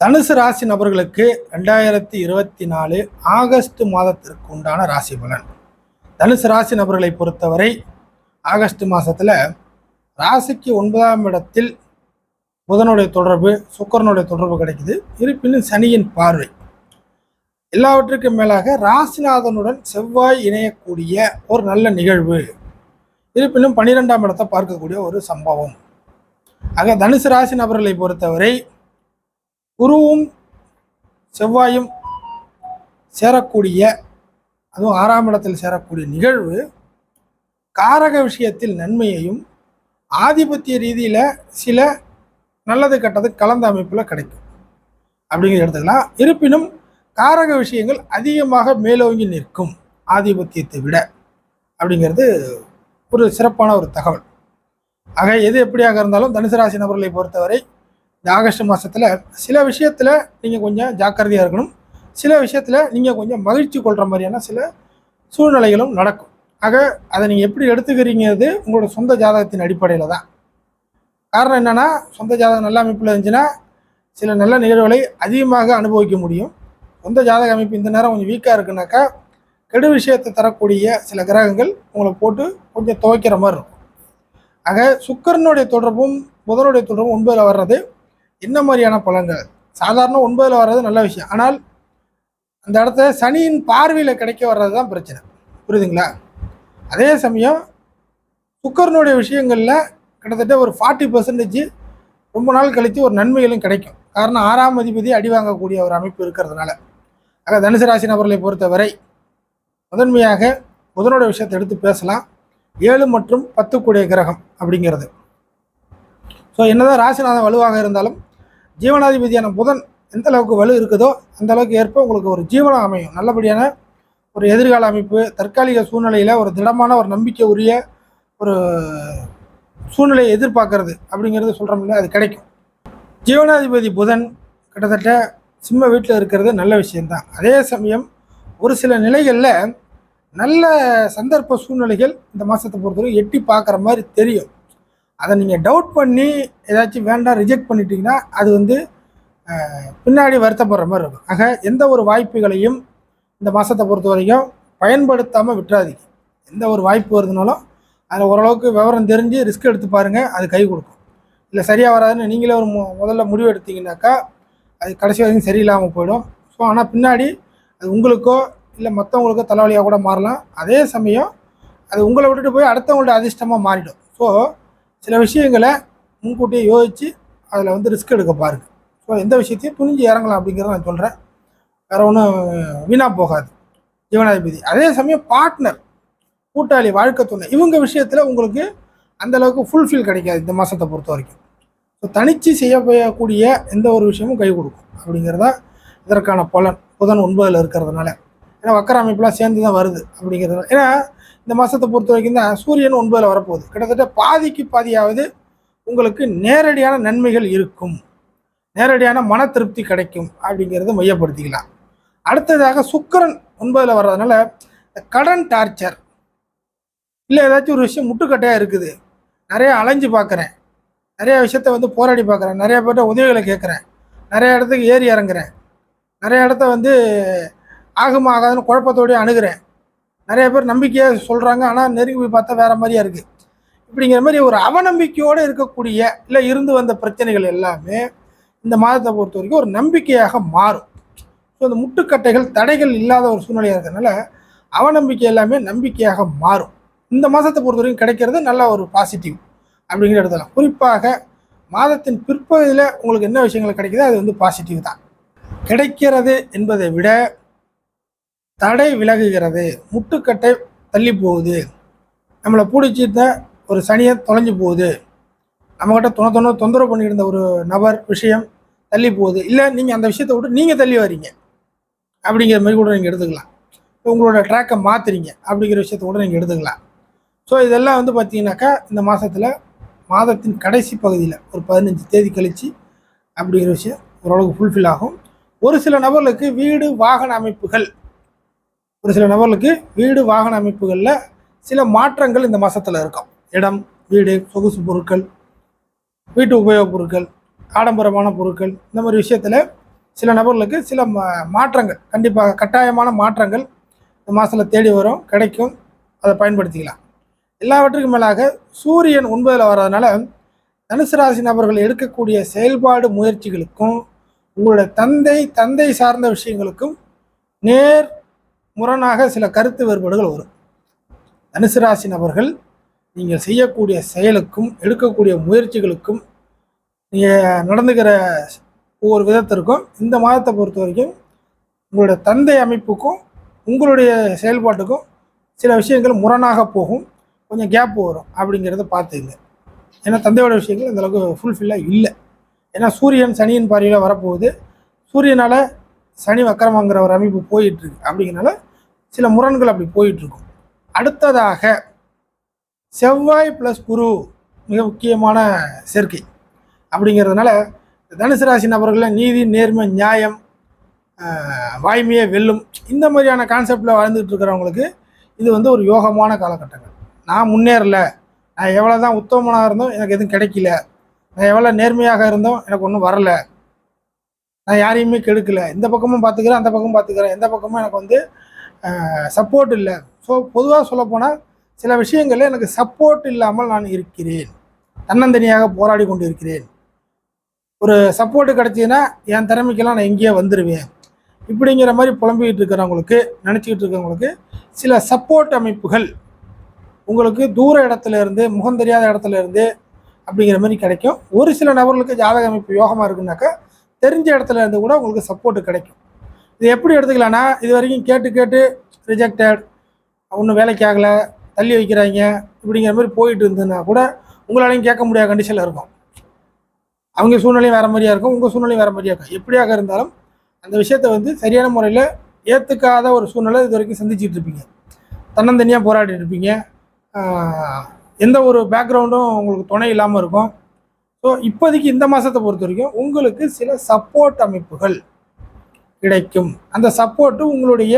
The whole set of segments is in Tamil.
தனுசு ராசி நபர்களுக்கு ரெண்டாயிரத்தி இருபத்தி நாலு ஆகஸ்ட் மாதத்திற்கு உண்டான ராசி பலன். தனுசு ராசி நபர்களை பொறுத்தவரை ஆகஸ்ட் மாதத்தில் ராசிக்கு ஒன்பதாம் இடத்தில் புதனுடைய தொடர்பு சுக்கரனுடைய தொடர்பு கிடைக்குது. இருப்பினும் சனியின் பார்வை. எல்லாவற்றுக்கும் மேலாக ராசிநாதனுடன் செவ்வாய் இணையக்கூடிய ஒரு நல்ல நிகழ்வு. இருப்பினும் பன்னிரெண்டாம் இடத்தை பார்க்கக்கூடிய ஒரு சம்பவம். ஆக தனுசு ராசி நபர்களை பொறுத்தவரை குருவும் செவ்வாயும் சேரக்கூடிய அதுவும் ஆறாம் இடத்தில் சேரக்கூடிய நிகழ்வு காரக விஷயத்தில் நன்மையையும் ஆதிபத்திய ரீதியில் சில நல்லது கெட்டது கலந்த அமைப்பில் கிடைக்கும். அப்படிங்கிற எடுத்துக்கலாம். இருப்பினும் காரக விஷயங்கள் அதிகமாக மேலோங்கி நிற்கும் ஆதிபத்தியத்தை விட அப்படிங்கிறது ஒரு சிறப்பான ஒரு தகவல். ஆக எது எப்படியாக இருந்தாலும் தனுசு ராசி நபர்களை பொறுத்தவரை இந்த ஆகஸ்ட் மாதத்தில் சில விஷயத்தில் நீங்கள் கொஞ்சம் ஜாக்கிரதையாக இருக்கணும். சில விஷயத்தில் நீங்கள் கொஞ்சம் மகிழ்ச்சி கொள்கிற மாதிரியான சில சூழ்நிலைகளும் நடக்கும். ஆக அதை நீங்கள் எப்படி எடுத்துக்கிறீங்கிறது உங்களோட சொந்த ஜாதகத்தின் அடிப்படையில் தான். காரணம் என்னென்னா சொந்த ஜாதகம் நல்ல அமைப்பில் இருந்துச்சுன்னா சில நல்ல நிகழ்வுகளை அதிகமாக அனுபவிக்க முடியும். சொந்த ஜாதக அமைப்பு இந்த நேரம் கொஞ்சம் வீக்காக இருக்குனாக்கா கெடு விஷயத்தை தரக்கூடிய சில கிரகங்கள் உங்களை போட்டு கொஞ்சம் துவைக்கிற மாதிரி இருக்கும். ஆக சுக்கரனுடைய தொடர்பும் புதனுடைய தொடர்பும் ஒன்பதில் வர்றது என்ன மாதிரியான பலன்கள் சாதாரண ஒன்பதில் வர்றது நல்ல விஷயம். ஆனால் அந்த இடத்த சனியின் பார்வையில் கிடைக்க வர்றது தான் பிரச்சனை. புரியுதுங்களா? அதே சமயம் சுக்கரனுடைய விஷயங்களில் கிட்டத்தட்ட ஒரு ஃபார்ட்டி பர்சன்டேஜ் ரொம்ப நாள் கழித்து ஒரு நன்மைகளும் கிடைக்கும். காரணம் ஆறாம் அதிபதி அடி வாங்கக்கூடிய ஒரு அமைப்பு இருக்கிறதுனால. ஆக தனுசு ராசி நபர்களை பொறுத்தவரை முதன்மையாக புதனோட விஷயத்தை எடுத்து பேசலாம். ஏழு மற்றும் பத்துக்குடைய கிரகம் அப்படிங்கிறது. ஸோ என்னதான் ராசிநாதன் வலுவாக இருந்தாலும் ஜீவனாதிபதியான புதன் எந்த அளவுக்கு வலு இருக்குதோ அந்த அளவுக்கு ஏற்ப உங்களுக்கு ஒரு ஜீவனம் அமையும். நல்லபடியான ஒரு எதிர்கால அமைப்பு தற்காலிக சூழ்நிலையில் ஒரு திடமான ஒரு நம்பிக்கை உரிய ஒரு சூழ்நிலையை எதிர்பார்க்கறது அப்படிங்கிறது சொல்கிறோம்ல அது கிடைக்கும். ஜீவனாதிபதி புதன் கிட்டத்தட்ட சிம்ம வீட்டில் இருக்கிறது நல்ல விஷயந்தான் அதே சமயம் ஒரு சில நிலைகளில் நல்ல சந்தர்ப்ப சூழ்நிலைகள் இந்த மாதத்தை பொறுத்தவரை எட்டி பார்க்குற மாதிரி தெரியும். அதை நீங்கள் டவுட் பண்ணி ஏதாச்சும் வேண்டாம் ரிஜெக்ட் பண்ணிட்டீங்கன்னா அது வந்து பின்னாடி வருத்தப்படுற மாதிரி இருக்கும். ஆக எந்த ஒரு வாய்ப்புகளையும் இந்த மாதத்தை பொறுத்த வரைக்கும் பயன்படுத்தாமல் விட்டுறாதீங்க. எந்த ஒரு வாய்ப்பு வருதுனாலும் அதில் ஓரளவுக்கு விவரம் தெரிஞ்சு ரிஸ்க் எடுத்து பாருங்கள் அது கை கொடுக்கும். இல்லை சரியாக வராதுன்னு நீங்களே ஒரு மு- முதல்ல முடிவு எடுத்தீங்கன்னாக்கா அது கடைசி வரைக்கும் சரியில்லாமல் போயிடும். ஸோ ஆனால் பின்னாடி அது உங்களுக்கோ இல்லை மற்றவங்களுக்கோ தலைவலியாக கூட மாறலாம். அதே சமயம் அது உங்களை விட்டுட்டு போய் அடுத்தவங்கள்ட்ட அதிர்ஷ்டமாக மாறிடும். ஸோ சில விஷயங்களை முன்கூட்டியே யோசித்து அதில் வந்து ரிஸ்க் எடுக்க பாருங்கள் ஸோ எந்த விஷயத்தையும் துணிஞ்சு இறங்கலாம் அப்படிங்கிறத நான் சொல்கிறேன் வேறு ஒன்றும் வீணாக போகாது. ஜீவனாதிபதி. அதே சமயம் பார்ட்னர் கூட்டாளி வாழ்க்கை துணை இவங்க விஷயத்தில் உங்களுக்கு அந்தளவுக்கு ஃபுல்ஃபில் கிடைக்காது இந்த மாதத்தை பொறுத்த வரைக்கும். ஸோ தனித்து செய்யக்கூடிய எந்த ஒரு விஷயமும் கை கொடுக்கும் அப்படிங்கிறதா இதற்கான பலன். புதன் ஒன்பதில் இருக்கிறதுனால. ஏன்னா வக்கர அமைப்புலாம் சேர்ந்து தான் வருது அப்படிங்கிறதுனால. ஏன்னா இந்த மாதத்தை பொறுத்த வரைக்கும் தான் சூரியன் ஒன்பதில் வரப்போகுது. கிட்டத்தட்ட பாதிக்கு பாதியாவது உங்களுக்கு நேரடியான நன்மைகள் இருக்கும். நேரடியான மன திருப்தி கிடைக்கும் அப்படிங்கிறத மையப்படுத்திக்கலாம். அடுத்ததாக சுக்கிரன் ஒன்பதில் வர்றதுனால கடன் டார்ச்சர். இல்லை ஏதாச்சும் ஒரு விஷயம் முட்டுக்கட்டையாக இருக்குது. நிறையா அலைஞ்சு பார்க்குறேன் நிறையா விஷயத்த வந்து போராடி பார்க்குறேன் நிறைய பேர்ட்ட உதவிகளை கேட்குறேன் நிறைய இடத்துக்கு ஏறி இறங்குறேன். நிறைய இடத்த வந்து ஆகுமா ஆகாதுன்னு குழப்பத்தோடய அணுகிறேன். நிறைய பேர் நம்பிக்கையாக சொல்கிறாங்க ஆனால் நெருங்கி போய் பார்த்தா வேற மாதிரியா இருக்குது இப்படிங்கிற மாதிரி ஒரு அவநம்பிக்கையோடு இருக்கக்கூடிய இல்லை இருந்து வந்த பிரச்சனைகள் எல்லாமே இந்த மாதத்தை பொறுத்த வரைக்கும் ஒரு நம்பிக்கையாக மாறும். ஸோ இந்த முட்டுக்கட்டைகள் தடைகள் இல்லாத ஒரு சூழ்நிலையாக இருக்கிறதுனால அவநம்பிக்கை எல்லாமே நம்பிக்கையாக மாறும். இந்த மாதத்தை பொறுத்த வரைக்கும் கிடைக்கிறது நல்ல ஒரு பாசிட்டிவ் அப்படிங்கிற இடத்துல குறிப்பாக மாதத்தின் பிற்பகுதியில் உங்களுக்கு என்ன விஷயங்கள் கிடைக்குதோ அது வந்து பாசிட்டிவ் தான். கிடைக்கிறது என்பதை விட தடை விலகுகிறது முட்டுக்கட்டை தள்ளி போகுது. நம்மளை பிடிச்சிருந்த ஒரு சனியை தொலைஞ்சு போகுது. நம்மக்கிட்ட தொண தொண தொந்தரவு பண்ணியிருந்த ஒரு நபர் விஷயம் தள்ளி போகுது. இல்லை நீங்கள் அந்த விஷயத்தை விட்டு நீங்கள் தள்ளி வரீங்க. அப்படிங்கிற மாதிரி கூட நீங்கள் எடுத்துக்கலாம். உங்களோட ட்ராக்கை மாற்றுறீங்க அப்படிங்கிற விஷயத்த கூட நீங்கள் எடுத்துக்கலாம். ஸோ இதெல்லாம் வந்து பார்த்தீங்கன்னாக்கா இந்த மாதத்தில் மாதத்தின் கடைசி பகுதியில் ஒரு பதினஞ்சு தேதி கழித்து அப்படிங்கிற விஷயம் ஓரளவுக்கு ஃபுல்ஃபில் ஆகும். ஒரு சில நபர்களுக்கு வீடு வாகன அமைப்புகள் ஒரு சில நபர்களுக்கு வீடு வாகன அமைப்புகளில் சில மாற்றங்கள் இந்த மாதத்தில் இருக்கும். இடம் வீடு சொகுசு பொருட்கள் வீட்டு உபயோகப் பொருட்கள் ஆடம்பரமான பொருட்கள் இந்த மாதிரி விஷயத்தில் சில நபர்களுக்கு சில மா- மாற்றங்கள் கண்டிப்பாக கட்டாயமான மாற்றங்கள் இந்த மாதத்தில் தேடி வரும் கிடைக்கும். அதை பயன்படுத்திக்கலாம். எல்லாவற்றுக்கும் மேலாக சூரியன் ஒன்பதில் வர்றதுனால தனுசு ராசி நபர்கள் எடுக்கக்கூடிய செயல்பாடு முயற்சிகளுக்கும் உங்களுடைய தந்தை தந்தை சார்ந்த விஷயங்களுக்கும் நேர் முரணாக சில கருத்து வேறுபாடுகள் வரும். தனுசு ராசி நபர்கள் நீங்கள் செய்யக்கூடிய செயலுக்கும் எடுக்கக்கூடிய முயற்சிகளுக்கும் நீங்கள் நடந்துக்கிற ஒவ்வொரு விதத்திற்கும் இந்த மாதத்தை பொறுத்த வரைக்கும் உங்களுடைய தந்தை அமைப்புக்கும் உங்களுடைய செயல்பாட்டுக்கும் சில விஷயங்கள் முரணாக போகும். கொஞ்சம் கேப் வரும் அப்படிங்கிறத பார்த்துங்க. ஏன்னா தந்தையோட விஷயங்கள் அந்தளவுக்கு ஃபுல்ஃபில்லாக இல்லை. ஏன்னா சூரியன் சனியின் பார்வையில் வரப்போகுது. சூரியனால் சனி வக்கரமாங்கிற ஒரு அமைப்பு போயிட்டுருக்கு. அப்படிங்கிறனால சில முரண்கள் அப்படி போயிட்டுருக்கும். அடுத்ததாக செவ்வாய் ப்ளஸ் குரு மிக முக்கியமான சேர்க்கை. அப்படிங்கிறதுனால தனுசு ராசி நபர்களில் நீதி நேர்மை நியாயம் வாய்மையை வாய்மையே வெல்லும். இந்த மாதிரியான கான்செப்டில் வாழ்ந்துகிட்டு இருக்கிறவங்களுக்கு இது வந்து ஒரு யோகமான காலகட்டங்கள். நான் முன்னேறல. நான் எவ்வளோ தான் உத்தமனாக இருந்தோம் எனக்கு எதுவும் கிடைக்கல. நான் எவ்வளோ நேர்மையாக இருந்தோம் எனக்கு ஒன்றும் வரல. நான் யாரையுமே கெடுக்கல. இந்த பக்கமும் பார்த்துக்கிறேன் அந்த பக்கமும் பார்த்துக்கிறேன் எந்த பக்கமும் எனக்கு வந்து சப்போர்ட் இல்லை. ஸோ பொதுவாக சொல்லப்போனால் சில விஷயங்களில் எனக்கு சப்போர்ட் இல்லாமல் நான் இருக்கிறேன். தன்னந்தனியாக போராடி கொண்டு இருக்கிறேன் ஒரு சப்போர்ட்டு கிடைச்சதுன்னா என் திறமைக்கெல்லாம் நான் எங்கேயோ வந்துடுவேன் இப்படிங்கிற மாதிரி புலம்பிக்கிட்டு இருக்கிறவங்களுக்கு நினச்சிக்கிட்டு இருக்கிறவங்களுக்கு சில சப்போர்ட் அமைப்புகள் உங்களுக்கு தூர இடத்துல இருந்து முகம் தெரியாத இடத்துல இருந்து அப்படிங்கிற மாதிரி கிடைக்கும். ஒரு சில நபர்களுக்கு ஜாதக அமைப்பு யோகமாக இருக்குனாக்கா தெரிஞ்ச இடத்துல இருந்து கூட உங்களுக்கு சப்போர்ட் கிடைக்கும். இது எப்படி எடுத்துக்கலாம்னா இது வரைக்கும் கேட்டு கேட்டு ரிஜெக்டட் ஒன்றும் வேலைக்கு ஆகலை தள்ளி வைக்கிறாங்க இப்படிங்கிற மாதிரி போயிட்டு இருந்ததுன்னா கூட உங்களாலையும் கேட்க முடியாத கண்டிஷனில் இருக்கும். அவங்க சூழ்நிலையும் வேறு மாதிரியாக இருக்கும் உங்கள் சூழ்நிலையும் வேறு மாதிரியா இருக்கும். எப்படியாக இருந்தாலும் அந்த விஷயத்தை வந்து சரியான முறையில் ஏற்றுக்காத ஒரு சூழ்நிலை இது வரைக்கும் சந்திச்சுட்டு இருப்பீங்க. தன்னந்தனியாக போராடிட்டு இருப்பீங்க. எந்த ஒரு பேக்ரவுண்டும் உங்களுக்கு துணை இல்லாமல் இருக்கும். ஸோ இப்போதைக்கு இந்த மாதத்தை பொறுத்த வரைக்கும் உங்களுக்கு சில சப்போர்ட் அமைப்புகள் கிடைக்கும். அந்த சப்போர்ட்டு உங்களுடைய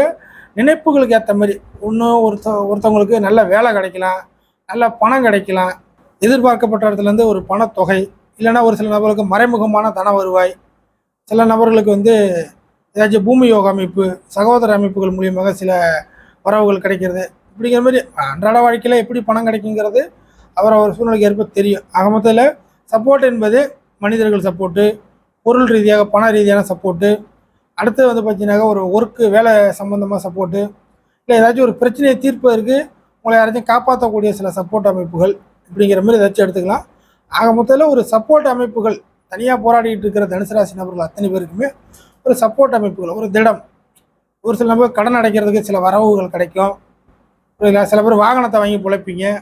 நினைப்புகளுக்கு ஏற்ற மாதிரி இன்னும் ஒருத்த ஒருத்தவங்களுக்கு நல்ல வேலை கிடைக்கலாம் நல்ல பணம் கிடைக்கலாம். எதிர்பார்க்கப்பட்ட இடத்துலேருந்து ஒரு பணத்தொகை இல்லைன்னா ஒரு சில நபர்களுக்கு மறைமுகமான தன வருவாய். சில நபர்களுக்கு வந்து ஏதாச்சும் பூமி யோக அமைப்பு சகோதர அமைப்புகள் மூலியமாக சில வரவுகள் கிடைக்கிறது. இப்படிங்கிற மாதிரி அன்றாட வாழ்க்கையில் எப்படி பணம் கிடைக்குங்கிறது அவர் அவர் சூழ்நிலைக்கு ஏற்ப தெரியும். ஆக மொத்தத்தில் சப்போர்ட் என்பது மனிதர்கள் சப்போர்ட்டு பொருள் ரீதியாக பண ரீதியான சப்போர்ட்டு அடுத்து வந்து பார்த்தீங்கன்னாக்கா ஒரு ஒர்க்கு வேலை சம்மந்தமாக சப்போர்ட்டு இல்லை ஏதாச்சும் ஒரு பிரச்சனையை தீர்ப்பதற்கு உங்களை யாராச்சும் காப்பாற்றக்கூடிய சில சப்போர்ட் அமைப்புகள் இப்படிங்கிற மாதிரி ஏதாச்சும் எடுத்துக்கலாம். ஆக மொத்தத்தில் ஒரு சப்போர்ட் அமைப்புகள் தனியாக போராடிட்டு இருக்கிற தனுசு ராசி நபர்கள் அத்தனை பேருக்குமே ஒரு சப்போர்ட் அமைப்புகள் ஒரு திடம். ஒரு சில நபர் கடன் அடைக்கிறதுக்கு சில வரவுகள் கிடைக்கும். ஒரு சில- சில பேர் வாகனத்தை வாங்கி பிழைப்பீங்க.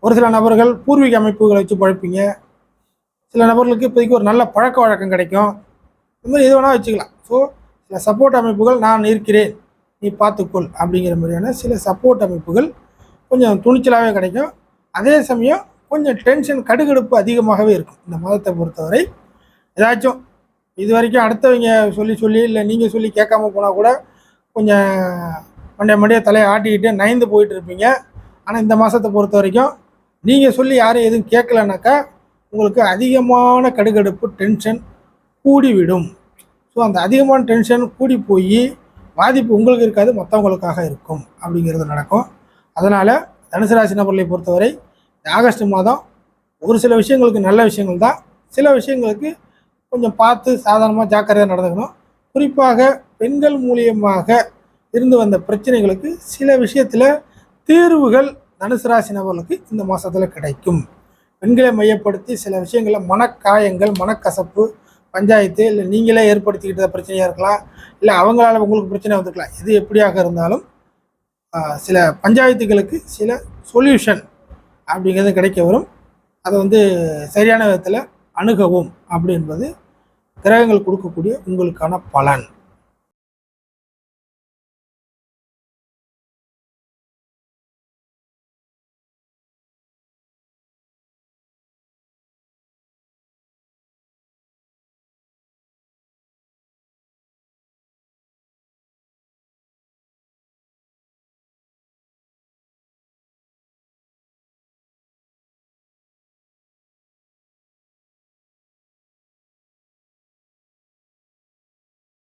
ஒரு சில நபர்கள் பூர்வீக அமைப்புகளை வச்சு பிழைப்பீங்க. சில நபர்களுக்கு இப்போதைக்கு ஒரு நல்ல பழக்க வழக்கம் கிடைக்கும். இந்த மாதிரி எது வேணால் வச்சுக்கலாம். ஸோ சில சப்போர்ட் அமைப்புகள் நான் இருக்கிறேன். நீ பார்த்துக்கொள் அப்படிங்கிற மாதிரியான சில சப்போர்ட் அமைப்புகள் கொஞ்சம் துணிச்சலாகவே கிடைக்கும். அதே சமயம் கொஞ்சம் டென்ஷன் கடுகடுப்பு அதிகமாகவே இருக்கும். இந்த மதத்தை பொறுத்தவரை ஏதாச்சும் இது வரைக்கும் அடுத்தவங்க சொல்லி சொல்லி இல்லை நீங்கள் சொல்லி கேட்காம போனால் கூட கொஞ்சம் மண்டே மண்டையை தலையை ஆட்டிக்கிட்டு நயந்து போயிட்டு இருப்பீங்க. ஆனால் இந்த மாதத்தை பொறுத்த வரைக்கும் நீங்கள் சொல்லி யாரும் எதுவும் கேட்கலனாக்கா உங்களுக்கு அதிகமான கடுகடுப்பு டென்ஷன் கூடிவிடும். ஸோ அந்த அதிகமான டென்ஷன் கூடி போய் பாதிப்பு உங்களுக்கு இருக்காது மற்றவங்களுக்காக இருக்கும் அப்படிங்கிறது நடக்கும். அதனால் தனுசு ராசி நபர்களை பொறுத்தவரை ஆகஸ்ட் மாதம் ஒரு சில விஷயங்களுக்கு நல்ல விஷயங்கள் தான். சில விஷயங்களுக்கு கொஞ்சம் பார்த்து சாதாரணமாக ஜாக்கிரதையாக நடந்துக்கணும். குறிப்பாக பெண்கள் மூலியமாக இருந்து வந்த பிரச்சனைகளுக்கு சில விஷயத்தில் தீர்வுகள் தனுசு ராசி நபர்களுக்கு இந்த மாதத்தில் கிடைக்கும். பெண்களை மையப்படுத்தி சில விஷயங்களில் மனக்காயங்கள் மனக்கசப்பு பஞ்சாயத்து இல்லை நீங்களே ஏற்படுத்திக்கிட்ட பிரச்சனையாக இருக்கலாம் இல்லை அவங்களால உங்களுக்கு பிரச்சனை வந்துருக்கலாம். எது எப்படியாக இருந்தாலும் சில பஞ்சாயத்துகளுக்கு சில சொல்யூஷன் அப்படிங்கிறது கிடைக்க வரும். அதை வந்து சரியான விதத்தில் அணுகவும் அப்படி என்பது கிரகங்கள் கொடுக்கக்கூடிய உங்களுக்கான பலன்.